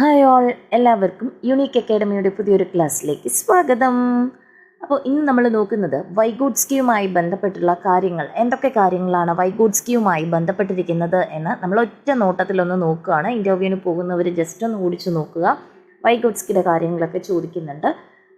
Hi all എല്ലാവർക്കും unique അക്കാഡമിയുടെ പുതിയൊരു ക്ലാസ്സിലേക്ക് സ്വാഗതം. അപ്പോൾ ഇന്ന് നമ്മൾ നോക്കുന്നത് വൈഗോഡ്സ്കിയുമായി ബന്ധപ്പെട്ടുള്ള കാര്യങ്ങൾ എന്തൊക്കെ കാര്യങ്ങളാണ് വൈഗോഡ്സ്കിയുമായി ബന്ധപ്പെട്ടിരിക്കുന്നത് എന്ന് നമ്മൾ ഒറ്റ നോട്ടത്തിലൊന്ന് നോക്കുകയാണ്. ഇന്റർവ്യൂവിന് പോകുന്നവർ ജസ്റ്റ് ഒന്ന് ഓടിച്ചു നോക്കുക. വൈഗോഡ്സ്കിയുടെ കാര്യങ്ങളൊക്കെ ചോദിക്കുന്നുണ്ട്.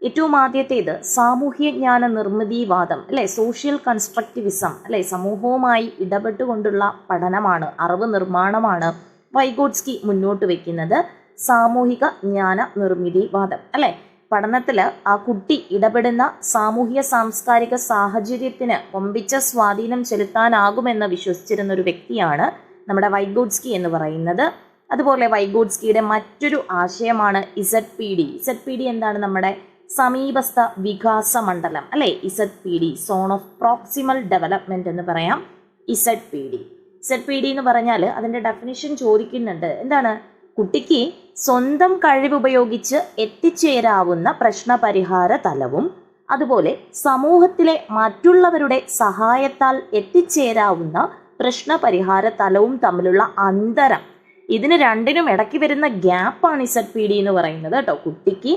ഏറ്റവും ആദ്യത്തേത് സാമൂഹ്യജ്ഞാന നിർമ്മിതിവാദം അല്ലെ? സോഷ്യൽ കൺസ്ട്രക്റ്റിവിസം അല്ലെ? സമൂഹവുമായി ഇടപെട്ടുകൊണ്ടുള്ള പഠനമാണ് അറിവ് നിർമ്മാണമാണ്. വൈഗോഡ്സ്കി മുന്നോട്ട് വയ്ക്കുന്നത് സാമൂഹിക ജ്ഞാന നിർമ്മിതിവാദം അല്ലെ? പഠനത്തിൽ ആ കുട്ടി ഇടപെടുന്ന സാമൂഹ്യ സാംസ്കാരിക സാഹചര്യത്തിന് കൊമ്പിച്ച സ്വാധീനം ചെലുത്താനാകുമെന്ന് വിശ്വസിച്ചിരുന്ന ഒരു വ്യക്തിയാണ് നമ്മുടെ വൈഗോഡ്സ്കി എന്ന് പറയുന്നത്. അതുപോലെ വൈഗോഡ്സ്കിയുടെ മറ്റൊരു ആശയമാണ് Z P D Z P D എന്താണ് നമ്മുടെ സമീപസ്ഥ വികാസ മണ്ഡലം അല്ലെ? Z P D zone of proximal development എന്ന് പറയാം Z P D Z P D എന്ന് പറഞ്ഞാൽ അതിന്റെ ഡെഫിനിഷൻ ചോദിക്കുന്നുണ്ട്. എന്താണ്? കുട്ടിക്ക് സ്വന്തം കഴിവ് ഉപയോഗിച്ച് എത്തിച്ചേരാവുന്ന പ്രശ്നപരിഹാര തലവും അതുപോലെ സമൂഹത്തിലെ മറ്റുള്ളവരുടെ സഹായത്താൽ എത്തിച്ചേരാവുന്ന പ്രശ്നപരിഹാര തലവും തമ്മിലുള്ള അന്തരം. ഇതിന് രണ്ടിനും ഇടയ്ക്ക് വരുന്ന ഗ്യാപ്പാണ് ഇസഡ് പി ഡി എന്ന് പറയുന്നത് കേട്ടോ. കുട്ടിക്ക്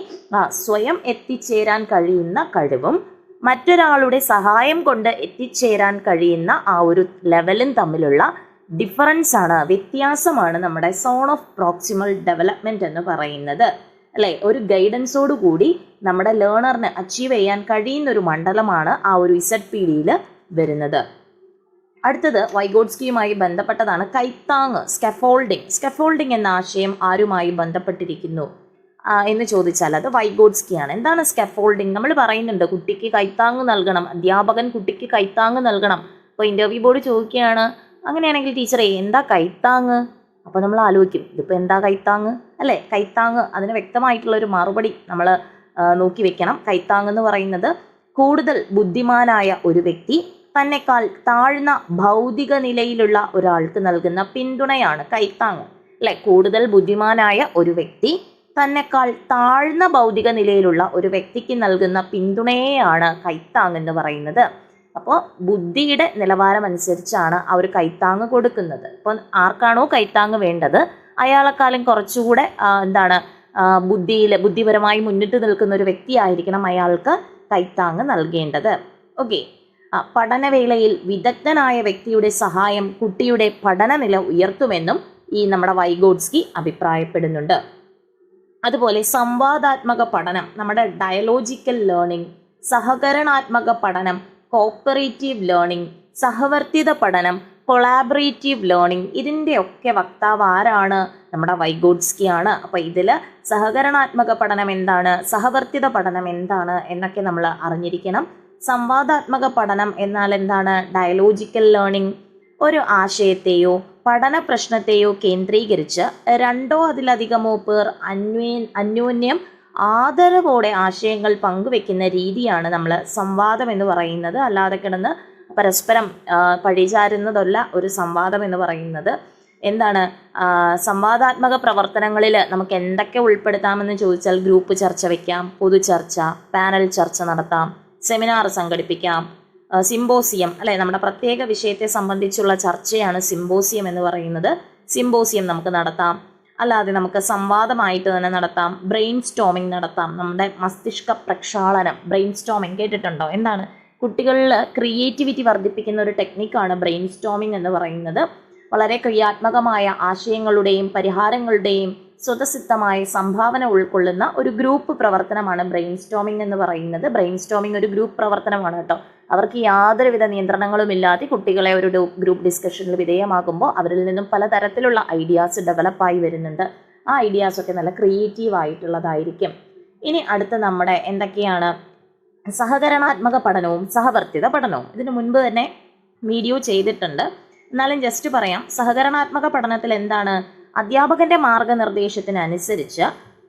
സ്വയം എത്തിച്ചേരാൻ കഴിയുന്ന കഴിവും മറ്റൊരാളുടെ സഹായം കൊണ്ട് എത്തിച്ചേരാൻ കഴിയുന്ന ആ ഒരു ലെവലും തമ്മിലുള്ള ഡിഫറൻസ് ആണ് വ്യത്യാസമാണ് നമ്മുടെ സോൺ ഓഫ് പ്രോക്സിമൽ ഡെവലപ്മെന്റ് എന്ന് പറയുന്നത്. അല്ലേ? ഒരു ഗൈഡൻസോട് കൂടി നമ്മുടെ ലേണറിന് അച്ചീവ് ചെയ്യാൻ കഴിയുന്ന ഒരു മണ്ഡലമാണ് ആ ഒരു ഇസഡ് പി ഡിയിൽ വരുന്നത്. അടുത്തത് വൈഗോഡ്സ്കിയുമായി ബന്ധപ്പെട്ടതാണ് കൈത്താങ് സ്കെഫോൾഡിംഗ് സ്കെഫോൾഡിംഗ് എന്ന ആശയം ആരുമായി ബന്ധപ്പെട്ടിരിക്കുന്നു? എന്ന് ചോദിച്ചാൽ അത് വൈഗോഡ്സ്കി ആണ് എന്താണ് സ്കെഫോൾഡിംഗ് നമ്മൾ പറയുന്നുണ്ട് കുട്ടിക്ക് കൈത്താങ് നൽകണം. അധ്യാപകൻ കുട്ടിക്ക് കൈത്താങ് നൽകണം. അപ്പോൾ ഇന്റർവ്യൂ ബോർഡ് ചോദിക്കുകയാണ് അങ്ങനെയാണെങ്കിൽ ടീച്ചറെ എന്താ കൈത്താങ് അപ്പോൾ നമ്മൾ ആലോചിക്കും ഇതിപ്പോൾ എന്താ കൈത്താങ് അല്ലേ? കൈത്താങ് അതിന് വ്യക്തമായിട്ടുള്ള ഒരു മറുപടി നമ്മൾ നോക്കി വെക്കണം. കൈത്താങ് എന്ന് പറയുന്നത് കൂടുതൽ ബുദ്ധിമാനായ ഒരു വ്യക്തി തന്നെക്കാൾ താഴ്ന്ന ഭൗതിക നിലയിലുള്ള ഒരാൾക്ക് നൽകുന്ന പിന്തുണയാണ് കൈത്താങ് അല്ലെ? കൂടുതൽ ബുദ്ധിമാനായ ഒരു വ്യക്തി തന്നെക്കാൾ താഴ്ന്ന ഭൗതിക നിലയിലുള്ള ഒരു വ്യക്തിക്ക് നൽകുന്ന പിന്തുണയെയാണ് കൈത്താങ് എന്ന് പറയുന്നത്. അപ്പോൾ ബുദ്ധിയുടെ നിലവാരം അനുസരിച്ചാണ് ആ ഒരു കൈത്താങ് കൊടുക്കുന്നത്. ഇപ്പം ആർക്കാണോ കൈത്താങ് വേണ്ടത്? അയാളെക്കാളും കുറച്ചുകൂടെ എന്താണ് ബുദ്ധിയിൽ ബുദ്ധിപരമായി മുന്നിട്ട് നിൽക്കുന്ന ഒരു വ്യക്തിയായിരിക്കണം അയാൾക്ക് കൈത്താങ് നൽകേണ്ടത്. ഓക്കെ. പഠനവേളയിൽ വിദഗ്ധനായ വ്യക്തിയുടെ സഹായം കുട്ടിയുടെ പഠന നില ഉയർത്തുമെന്നും ഈ നമ്മുടെ വൈഗോഡ്സ്കി അഭിപ്രായപ്പെടുന്നുണ്ട്. അതുപോലെ സംവാദാത്മക പഠനം നമ്മുടെ ഡയലോജിക്കൽ ലേണിംഗ് സഹകരണാത്മക പഠനം കോപ്പറേറ്റീവ് ലേണിംഗ് സഹവർത്തിത പഠനം കൊളാബറേറ്റീവ് ലേണിംഗ് ഇതിന്റെയൊക്കെ വക്താവ് ആരാണ്? നമ്മുടെ വൈഗോഡ്സ്കി ആണ്. അപ്പോൾ ഇതിൽ സഹകരണാത്മക പഠനം എന്താണ് സഹവർത്തിത പഠനം എന്താണ് എന്നൊക്കെ നമ്മൾ അറിഞ്ഞിരിക്കണം. സംവാദാത്മക പഠനം എന്നാൽ എന്താണ്? ഡയലോജിക്കൽ ലേണിംഗ് ഒരു ആശയത്തെയോ പഠന പ്രശ്നത്തെയോ കേന്ദ്രീകരിച്ച് രണ്ടോ അതിലധികമോ പേർ അന്വേ അന്യോന്യം ആദരവോടെ ആശയങ്ങൾ പങ്കുവെക്കുന്ന രീതിയാണ് നമ്മൾ സംവാദം എന്ന് പറയുന്നത്. അല്ലാതെ കിടന്ന് പരസ്പരം പഴിചാരുന്നതല്ല ഒരു സംവാദം എന്ന് പറയുന്നത്. എന്താണ് സംവാദാത്മക പ്രവർത്തനങ്ങളിൽ നമുക്ക് എന്തൊക്കെ ഉൾപ്പെടുത്താമെന്ന് ചോദിച്ചാൽ ഗ്രൂപ്പ് ചർച്ച വയ്ക്കാം പൊതു ചർച്ച പാനൽ ചർച്ച നടത്താം സെമിനാർ സംഘടിപ്പിക്കാം സിംബോസിയം അല്ലെ? നമ്മുടെ പ്രത്യേക വിഷയത്തെ സംബന്ധിച്ചുള്ള ചർച്ചയാണ് സിംബോസിയം എന്ന് പറയുന്നത്. സിംബോസിയം നമുക്ക് നടത്താം. അല്ലാതെ നമുക്ക് സംവാദമായിട്ട് തന്നെ നടത്താം. ബ്രെയിൻ സ്റ്റോമിംഗ് നടത്താം. നമ്മുടെ മസ്തിഷ്ക പ്രക്ഷാളനം. ബ്രെയിൻ സ്റ്റോമിംഗ് കേട്ടിട്ടുണ്ടോ? എന്താണ്? കുട്ടികളിൽ ക്രിയേറ്റിവിറ്റി വർദ്ധിപ്പിക്കുന്ന ഒരു ടെക്നിക്കാണ് ബ്രെയിൻ സ്റ്റോമിംഗ് എന്ന് പറയുന്നത്. വളരെ ക്രിയാത്മകമായ ആശയങ്ങളുടെയും പരിഹാരങ്ങളുടെയും സ്വതസിദ്ധമായ സംഭാവന ഉൾക്കൊള്ളുന്ന ഒരു ഗ്രൂപ്പ് പ്രവർത്തനമാണ് ബ്രെയിൻ സ്റ്റോമിംഗ് എന്ന് പറയുന്നത്. ബ്രെയിൻ സ്റ്റോമിംഗ് ഒരു ഗ്രൂപ്പ് പ്രവർത്തനമാണ് കേട്ടോ. അവർക്ക് യാതൊരുവിധ നിയന്ത്രണങ്ങളുമില്ലാതെ കുട്ടികളെ ഒരു ഗ്രൂപ്പ് ഡിസ്കഷനിൽ വിധേയമാകുമ്പോൾ അവരിൽ നിന്നും പലതരത്തിലുള്ള ഐഡിയാസ് ഡെവലപ്പായി വരുന്നുണ്ട്. ആ ഐഡിയാസ് ഒക്കെ നല്ല ക്രിയേറ്റീവ് ആയിട്ടുള്ളതായിരിക്കും ഇനി അടുത്ത നമ്മുടെ എന്തൊക്കെയാണ്? സഹകരണാത്മക പഠനവും സഹവർത്തിത പഠനവും. ഇതിനു മുൻപ് തന്നെ വീഡിയോ ചെയ്തിട്ടുണ്ട്. എന്നാലും ജസ്റ്റ് പറയാം സഹകരണാത്മക പഠനത്തിൽ എന്താണ് അധ്യാപകന്റെ മാർഗനിർദ്ദേശത്തിനനുസരിച്ച്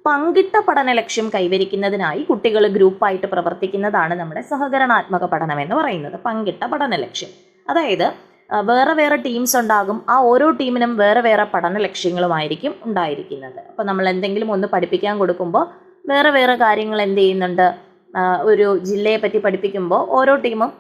പങ്കിട്ട പഠന ലക്ഷ്യം കൈവരിക്കുന്നതിനായി കുട്ടികൾ ഗ്രൂപ്പായിട്ട് പ്രവർത്തിക്കുന്നതാണ് നമ്മുടെ സഹകരണാത്മക പഠനം എന്ന് പറയുന്നത്. പങ്കിട്ട പഠന ലക്ഷ്യം. അതായത് വേറെ വേറെ ടീംസ് ഉണ്ടാകും. ആ ഓരോ ടീമിനും വേറെ വേറെ പഠന ലക്ഷ്യങ്ങളുമായിരിക്കും ഉണ്ടായിരിക്കുന്നത്. അപ്പോൾ നമ്മൾ എന്തെങ്കിലും ഒന്ന് പഠിപ്പിക്കാൻ കൊടുക്കുമ്പോൾ വേറെ വേറെ കാര്യങ്ങൾ എന്ത് ചെയ്യുന്നുണ്ട്? ഒരു ജില്ലയെ പറ്റി പഠിപ്പിക്കുമ്പോൾ ഓരോ ടീമും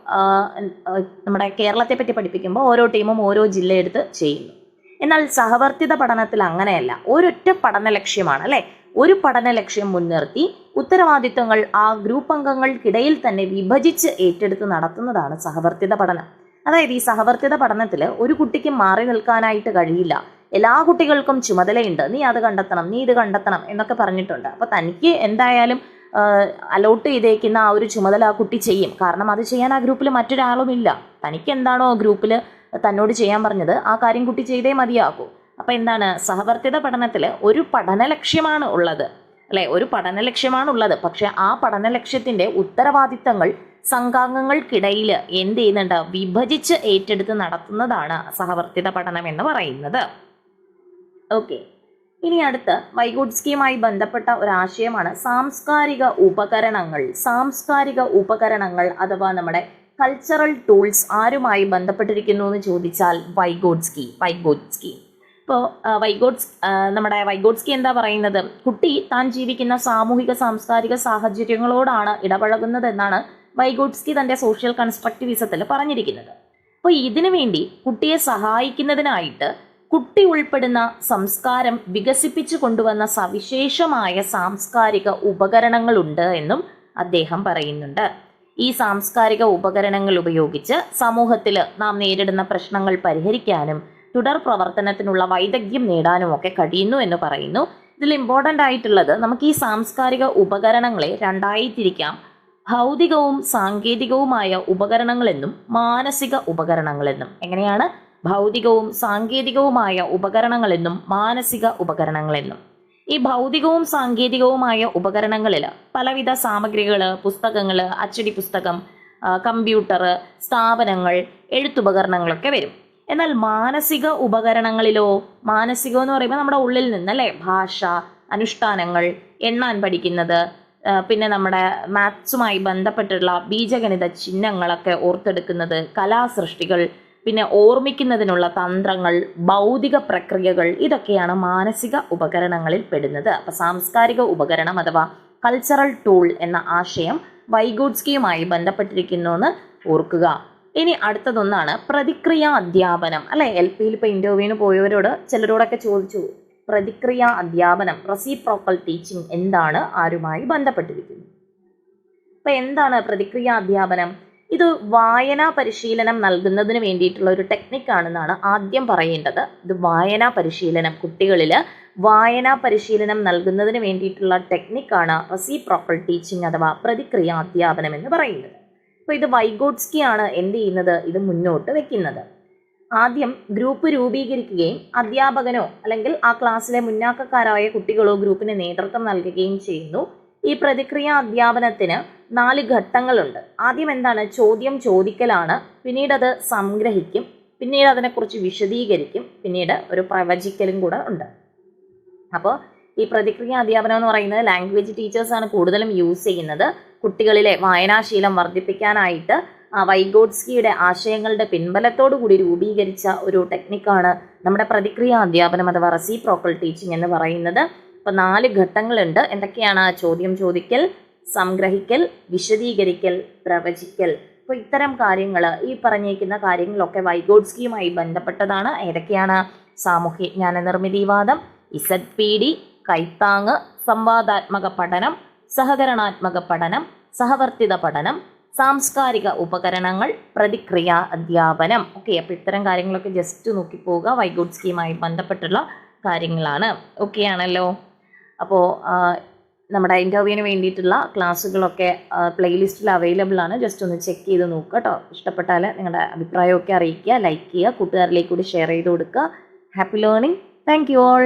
നമ്മുടെ കേരളത്തെ പറ്റി പഠിപ്പിക്കുമ്പോൾ ഓരോ ടീമും ഓരോ ജില്ലയെടുത്ത് ചെയ്യുന്നു. എന്നാൽ സഹവർത്തിത പഠനത്തിൽ അങ്ങനെയല്ല. ഒരൊറ്റ പഠന ലക്ഷ്യമാണ് അല്ലെ? ഒരു പഠന ലക്ഷ്യം മുൻനിർത്തി ഉത്തരവാദിത്തങ്ങൾ ആ ഗ്രൂപ്പ് അംഗങ്ങൾക്കിടയിൽ തന്നെ വിഭജിച്ച് ഏറ്റെടുത്ത് നടത്തുന്നതാണ് സഹവർത്തിത പഠനം. അതായത് ഈ സഹവർത്തിത പഠനത്തിൽ ഒരു കുട്ടിക്ക് മാറി നിൽക്കാനായിട്ട് കഴിയില്ല. എല്ലാ കുട്ടികൾക്കും ചുമതലയുണ്ട്. നീ അത് കണ്ടെത്തണം നീ ഇത് കണ്ടെത്തണം എന്നൊക്കെ പറഞ്ഞിട്ടുണ്ട്. അപ്പോൾ തനിക്ക് എന്തായാലും അലോട്ട് ചെയ്തേക്കുന്ന ആ ഒരു ചുമതല ആ കുട്ടി ചെയ്യും. കാരണം അത് ചെയ്യാൻ ആ ഗ്രൂപ്പിൽ മറ്റൊരാളുമില്ല. തനിക്ക് എന്താണോ ഗ്രൂപ്പിൽ തന്നോട് ചെയ്യാൻ പറഞ്ഞത് ആ കാര്യം കുട്ടി ചെയ്തേ മതിയാകൂ. അപ്പോൾ എന്താണ്? സഹവർത്തിത പഠനത്തിൽ ഒരു പഠന ലക്ഷ്യമാണ് ഉള്ളത്. അല്ലെ? ഒരു പഠന ലക്ഷ്യമാണ് ഉള്ളത്. പക്ഷേ ആ പഠന ലക്ഷ്യത്തിന്റെ ഉത്തരവാദിത്തങ്ങൾ സംഘാംഗങ്ങൾക്കിടയിൽ എന്ത് ചെയ്യുന്നുണ്ട്? വിഭജിച്ച് ഏറ്റെടുത്ത് നടത്തുന്നതാണ് സഹവർത്തിത പഠനം എന്ന് പറയുന്നത്. ഓക്കെ. ഇനി അടുത്ത് വൈഗോഡ്സ്കിയുമായി ബന്ധപ്പെട്ട ഒരു ആശയമാണ് സാംസ്കാരിക ഉപകരണങ്ങൾ. സാംസ്കാരിക ഉപകരണങ്ങൾ അഥവാ നമ്മുടെ കൾച്ചറൽ ടൂൾസ് ആരുമായി ബന്ധപ്പെട്ടിരിക്കുന്നു എന്ന് ചോദിച്ചാൽ വൈഗോഡ്സ്കി വൈഗോഡ്സ്കി ഇപ്പോൾ വൈഗോഡ്സ് നമ്മുടെ വൈഗോഡ്സ്കി എന്താ പറയുന്നത്? കുട്ടി താൻ ജീവിക്കുന്ന സാമൂഹിക സാംസ്കാരിക സാഹചര്യങ്ങളോടാണ് ഇടപഴകുന്നത് എന്നാണ് വൈഗോഡ്സ്കി തന്റെ സോഷ്യൽ കൺസ്ട്രക്റ്റിവിസത്തിൽ പറഞ്ഞിരിക്കുന്നത്. അപ്പോൾ ഇതിനു വേണ്ടി കുട്ടിയെ സഹായിക്കുന്നതിനായിട്ട് കുട്ടി ഉൾപ്പെടുന്ന സംസ്കാരം വികസിപ്പിച്ചു കൊണ്ടുവന്ന സവിശേഷമായ സാംസ്കാരിക ഉപകരണങ്ങളുണ്ട് എന്നും അദ്ദേഹം പറയുന്നുണ്ട്. ഈ സാംസ്കാരിക ഉപകരണങ്ങൾ ഉപയോഗിച്ച് സമൂഹത്തിൽ നാം നേരിടുന്ന പ്രശ്നങ്ങൾ പരിഹരിക്കാനും തുടർ പ്രവർത്തനത്തിനുള്ള വൈദഗ്ധ്യം നേടാനും ഒക്കെ കഴിയുന്നു എന്ന് പറയുന്നു. ഇതിൽ ഇമ്പോർട്ടന്റ് ആയിട്ടുള്ളത് നമുക്ക് ഈ സാംസ്കാരിക ഉപകരണങ്ങളെ രണ്ടായി തിരിക്കാം ഭൗതികവും സാങ്കേതികവുമായ ഉപകരണങ്ങളെന്നും മാനസിക ഉപകരണങ്ങളെന്നും. എങ്ങനെയാണ്? ഭൗതികവും സാങ്കേതികവുമായ ഉപകരണങ്ങളെന്നും മാനസിക ഉപകരണങ്ങളെന്നും. ഈ ഭൗതികവും സാങ്കേതികവുമായ ഉപകരണങ്ങളിൽ പലവിധ സാമഗ്രികൾ പുസ്തകങ്ങൾ അച്ചടി പുസ്തകം കമ്പ്യൂട്ടർ സ്ഥാപനങ്ങൾ എഴുത്തുപകരണങ്ങളൊക്കെ വരും. എന്നാൽ മാനസിക ഉപകരണങ്ങളിലോ മാനസികം എന്ന് പറയുമ്പോൾ നമ്മുടെ ഉള്ളിൽ നിന്ന് അല്ലേ ഭാഷ അനുഷ്ഠാനങ്ങൾ എണ്ണാൻ പഠിക്കുന്നത് പിന്നെ നമ്മുടെ മാത്സുമായി ബന്ധപ്പെട്ടുള്ള ബീജഗണിത ചിഹ്നങ്ങളൊക്കെ ഓർത്തെടുക്കുന്നത് കലാസൃഷ്ടികൾ പിന്നെ ഓർമ്മിക്കുന്നതിനുള്ള തന്ത്രങ്ങൾ ഭൗതിക പ്രക്രിയകൾ ഇതൊക്കെയാണ് മാനസിക ഉപകരണങ്ങളിൽ പെടുന്നത്. അപ്പൊ സാംസ്കാരിക ഉപകരണം അഥവാ കൾച്ചറൽ ടൂൾ എന്ന ആശയം വൈഗോഡ്സ്കിയുമായി ബന്ധപ്പെട്ടിരിക്കുന്നു എന്ന് ഓർക്കുക. ഇനി അടുത്തതൊന്നാണ് പ്രതിക്രിയ അധ്യാപനം. അല്ലെ? എൽ പിയിൽ ഇപ്പൊ ഇന്റർവ്യൂവിന് പോയവരോട് ചിലരോടൊക്കെ ചോദിച്ചു പ്രതിക്രിയ അധ്യാപനം റെസിപ്രോക്കൽ ടീച്ചിങ് എന്താണ്? ആരുമായി ബന്ധപ്പെട്ടിരിക്കുന്നു. അപ്പൊ എന്താണ് പ്രതിക്രിയ അധ്യാപനം? ഇത് വായനാ പരിശീലനം നൽകുന്നതിന് വേണ്ടിയിട്ടുള്ള ഒരു ടെക്നിക്കാണെന്നാണ് ആദ്യം പറയേണ്ടത്. ഇത് വായനാ പരിശീലനം. കുട്ടികളിൽ വായനാ പരിശീലനം നൽകുന്നതിന് വേണ്ടിയിട്ടുള്ള ടെക്നിക്കാണ് പ്രോപ്പർ ടീച്ചിങ് അഥവാ പ്രതിക്രിയ അധ്യാപനം എന്ന് പറയുന്നത്. അപ്പോൾ ഇത് വൈഗോഡ്സ്കി ആണ് എന്ത് ചെയ്യുന്നത്? ഇത് മുന്നോട്ട് വെക്കുന്നത്. ആദ്യം ഗ്രൂപ്പ് രൂപീകരിക്കുകയും അധ്യാപകനോ അല്ലെങ്കിൽ ആ ക്ലാസ്സിലെ മുന്നാക്കക്കാരായ കുട്ടികളോ ഗ്രൂപ്പിന് നേതൃത്വം നൽകുകയും ചെയ്യുന്നു. ഈ പ്രതിക്രിയ അധ്യാപനത്തിന് നാല് ഘട്ടങ്ങളുണ്ട്. ആദ്യം എന്താണ്? ചോദ്യം ചോദിക്കലാണ്. പിന്നീട് അത് സംഗ്രഹിക്കും. പിന്നീട് അതിനെക്കുറിച്ച് വിശദീകരിക്കും. പിന്നീട് ഒരു പ്രവചിക്കലും കൂടെ ഉണ്ട്. അപ്പോൾ ഈ പ്രതിക്രിയ അധ്യാപനം എന്ന് പറയുന്നത് ലാംഗ്വേജ് ടീച്ചേഴ്സാണ് കൂടുതലും യൂസ് ചെയ്യുന്നത്. കുട്ടികളിലെ വായനാശീലം വർദ്ധിപ്പിക്കാനായിട്ട് വൈഗോഡ്സ്കിയുടെ ആശയങ്ങളുടെ പിൻബലത്തോടു കൂടി രൂപീകരിച്ച ഒരു ടെക്നിക്കാണ് നമ്മുടെ പ്രതിക്രിയ അധ്യാപനം അഥവാ റെസിപ്രോക്കൽ ടീച്ചിങ് എന്ന് പറയുന്നത്. അപ്പോൾ നാല് ഘട്ടങ്ങളുണ്ട്. എന്തൊക്കെയാണ് ചോദ്യം ചോദിക്കൽ? സംഗ്രഹിക്കൽ വിശദീകരിക്കൽ പ്രവചിക്കൽ. അപ്പോൾ ഇത്തരം കാര്യങ്ങൾ ഈ പറഞ്ഞേക്കുന്ന കാര്യങ്ങളൊക്കെ വൈഗോഡ്സ്കിയുമായി ബന്ധപ്പെട്ടതാണ്. ഏതൊക്കെയാണ്? സാമൂഹ്യജ്ഞാന നിർമ്മിതിവാദം ഇസഡ് പി ഡി കൈത്താങ് സംവാദാത്മക പഠനം സഹകരണാത്മക പഠനം സഹവർത്തിത പഠനം സാംസ്കാരിക ഉപകരണങ്ങൾ പ്രതിക്രിയ അധ്യാപനം. ഓക്കെ അപ്പോൾ ഇത്തരം കാര്യങ്ങളൊക്കെ ജസ്റ്റ് നോക്കിപ്പോവുക. വൈഗോഡ്സ്കിയുമായി ബന്ധപ്പെട്ടുള്ള കാര്യങ്ങളാണ്. ഓക്കെ ആണല്ലോ. അപ്പോൾ നമ്മുടെ ഇന്റർവ്യൂവിന് വേണ്ടിയിട്ടുള്ള ക്ലാസ്സുകളൊക്കെ പ്ലേലിസ്റ്റിൽ അവൈലബിൾ ആണ്. ജസ്റ്റ് ഒന്ന് ചെക്ക് ചെയ്ത് നോക്കുക കേട്ടോ ഇഷ്ടപ്പെട്ടാൽ നിങ്ങളുടെ അഭിപ്രായമൊക്കെ അറിയിക്കുക ലൈക്ക് ചെയ്യുക കൂട്ടുകാരിലേക്ക് കൂടി ഷെയർ ചെയ്ത് കൊടുക്കുക. Happy learning thank you all